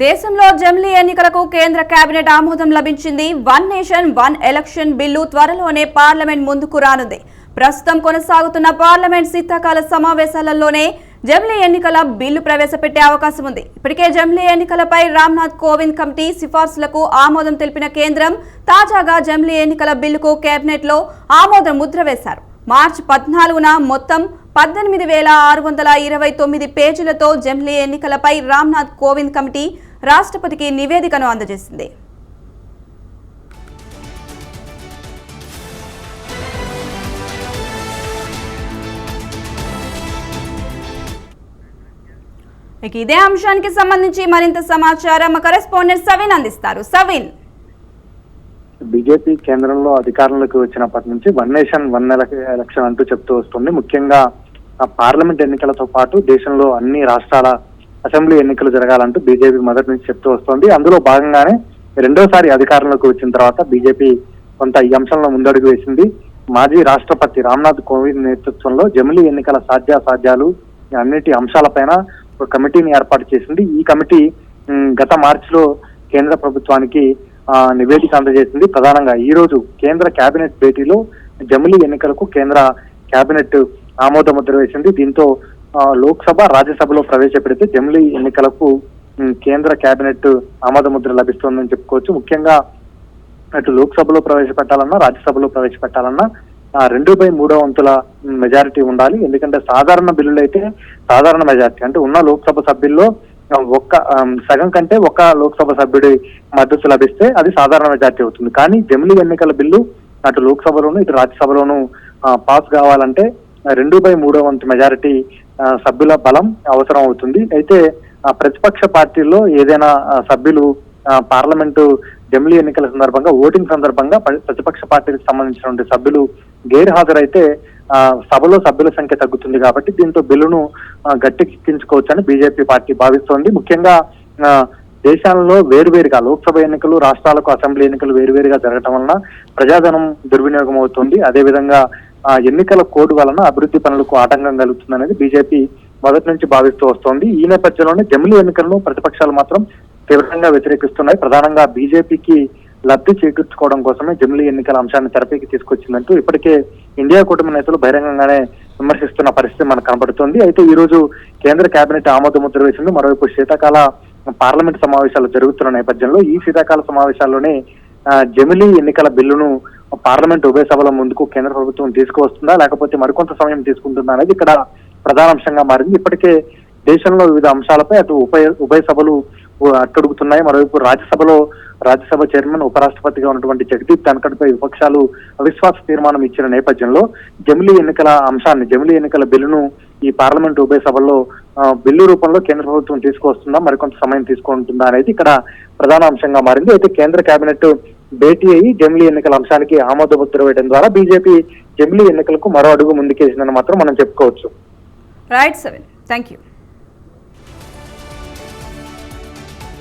దేశంలో జమిలీ ఎన్నికలకు కేంద్ర కేబినెట్ ఆమోదం లభించింది. One nation one election bill త్వరలోనే పార్లమెంట్ ముందుకు రానుంది. ప్రస్తుతం కొనసాగుతున్న పార్లమెంట్ శీతాకాల సమావేశాలలోనే జమిలీ ఎన్నికల బిల్లు ప్రవేశపెట్టే అవకాశం ఉంది. ఇప్పటికే జమిలీ ఎన్నికలపై రామ్నాథ్ కోవింద్ కమిటీ సిఫార్సులకు ఆమోదం తెలిపిన కేంద్రం తాజాగా జమిలీ ఎన్నికల బిల్లుకు కేబినెట్లో ఆమోద ముద్ర వేశారు. మార్చి పద్నాలుగున మొత్తం పద్దెనిమిది వేల ఆరు వందల ఇరవై తొమ్మిది పేజీలతో జమిలీ ఎన్నికలపై రామ్నాథ్ కోవింద్ కమిటీ రాష్ట్రపతికి నివేదికను అందజేసింది. ఇక ఇదే అంశానికి సంబంధించి మరింత సమాచారం మా కరెస్పాండెంట్ సవిన్ అందిస్తారు. సవిన్. బీజేపీ కేంద్రంలో అధికారంలోకి వచ్చినప్పటి నుంచి వన్ నేషన్ వన్ ఎలక్షన్ అంటూ చెప్తూ వస్తుంది. ముఖ్యంగా పార్లమెంట్ ఎన్నికలతో పాటు దేశంలో అన్ని రాష్ట్రాల అసెంబ్లీ ఎన్నికలు జరగాలంటూ బీజేపీ మొదటి నుంచి చెప్తూ వస్తోంది. అందులో భాగంగానే రెండోసారి అధికారంలోకి వచ్చిన తర్వాత బీజేపీ కొంత ఈ అంశంలో ముందడుగు వేసింది. మాజీ రాష్ట్రపతి రామ్నాథ్ కోవింద్ నేతృత్వంలో జమిలీ ఎన్నికల సాధ్యాసాధ్యాలు అన్నిటి అంశాలపైన ఒక కమిటీని ఏర్పాటు చేసింది. ఈ కమిటీ గత మార్చిలో కేంద్ర ప్రభుత్వానికి నివేదిక అందజేసింది. ప్రధానంగా ఈ రోజు కేంద్ర కేబినెట్ భేటీలో జమిలీ ఎన్నికలకు కేంద్ర కేబినెట్ ఆమోద ముద్ర వేసింది. దీంతో లోక్సభ రాజ్యసభలో ప్రవేశపెడితే జమిలీ ఎన్నికలకు కేంద్ర కేబినెట్ ఆమోద ముద్ర లభిస్తోందని చెప్పుకోవచ్చు. ముఖ్యంగా అటు లోక్సభలో ప్రవేశపెట్టాలన్నా రాజ్యసభలో ప్రవేశపెట్టాలన్నా రెండు బై మూడో వంతుల మెజారిటీ ఉండాలి. ఎందుకంటే సాధారణ బిల్లులు అయితే సాధారణ మెజారిటీ. అంటే ఉన్న లోక్సభ సభ్యుల్లో ఒక్క సగం కంటే ఒక్క లోక్సభ సభ్యుడి మద్దతు లభిస్తే అది సాధారణ మెజారిటీ అవుతుంది. కానీ జమిలీ ఎన్నికల బిల్లు అటు లోక్సభలోను ఇటు రాజ్యసభలోను పాస్ కావాలంటే రెండు బై మూడో వంతు మెజారిటీ సభ్యుల బలం అవసరం అవుతుంది. అయితే ఆ, ప్రతిపక్ష పార్టీల్లో ఏదైనా సభ్యులు పార్లమెంటు జమిలీ ఎన్నికల సందర్భంగా ఓటింగ్ సందర్భంగా ప్రతిపక్ష పార్టీకి సంబంధించినటువంటి సభ్యులు గైర్హాజరైతే ఆ, సభలో సభ్యుల సంఖ్య తగ్గుతుంది కాబట్టి దీంతో బిల్లును గట్టెక్కించుకోవచ్చని బీజేపీ పార్టీ భావిస్తోంది. ముఖ్యంగా ఆ, వేరువేరుగా లోక్సభ ఎన్నికలు రాష్ట్రాలకు అసెంబ్లీ ఎన్నికలు వేరువేరుగా జరగటం వలన ప్రజాధనం దుర్వినియోగం అవుతుంది. అదేవిధంగా ఎన్నికల కోడ్ వలన అభివృద్ధి పనులకు ఆటంకం కలుగుతుందనేది బీజేపీ మొదటి నుంచి భావిస్తూ వస్తోంది. ఈ నేపథ్యంలోనే జమిలీ ఎన్నికలను ప్రతిపక్షాలు మాత్రం తీవ్రంగా వ్యతిరేకిస్తున్నాయి. ప్రధానంగా బీజేపీకి లబ్ధి చేకూర్చుకోవడం కోసమే జమిలీ ఎన్నికల అంశాన్ని తెరపైకి తీసుకొచ్చిందంటూ ఇప్పటికే ఇండియా కూటమి నేతలు బహిరంగంగానే విమర్శిస్తున్న పరిస్థితి మనకు కనబడుతోంది అయితే ఈ రోజు కేంద్ర కేబినెట్ ఆమోద ముద్ర వేసింది. మరోవైపు శీతాకాల పార్లమెంట్ సమావేశాలు జరుగుతున్న నేపథ్యంలో ఈ శీతాకాల సమావేశాల్లోనే ఆ, జమిలీ ఎన్నికల బిల్లును పార్లమెంట్ ఉభయ సభల ముందుకు కేంద్ర ప్రభుత్వం తీసుకువస్తుందా లేకపోతే మరికొంత సమయం తీసుకుంటుందా అనేది ఇక్కడ ప్రధాన అంశంగా మారింది. ఇప్పటికే దేశంలో వివిధ అంశాలపై అటు ఉభయ ఉభయ సభలు అట్టడుగుతున్నాయి. మరోవైపు రాజ్యసభలో రాజ్యసభ చైర్మన్ ఉపరాష్ట్రపతిగా ఉన్నటువంటి జగదీప్ ధన్కడ్ పై విపక్షాలు అవిశ్వాస తీర్మానం ఇచ్చిన నేపథ్యంలో జమిలీ ఎన్నికల అంశాన్ని జమిలీ ఎన్నికల బిల్లును ఈ పార్లమెంట్ ఉభయ సభల్లో బిల్లు రూపంలో కేంద్ర ప్రభుత్వం తీసుకొస్తుందా మరికొంత సమయం తీసుకుంటుందా అనేది ఇక్కడ ప్రధాన అంశంగా మారింది. అయితే కేంద్ర కేబినెట్ భేటీ అయ్యి జమిలీ ఎన్నికల అంశానికి ఆమోద ముద్ర వేయడం ద్వారా బీజేపీ జమిలీ ఎన్నికలకు మరో అడుగు ముందుకేసిందని మాత్రం మనం చెప్పుకోవచ్చు. Right సవిన్ thank you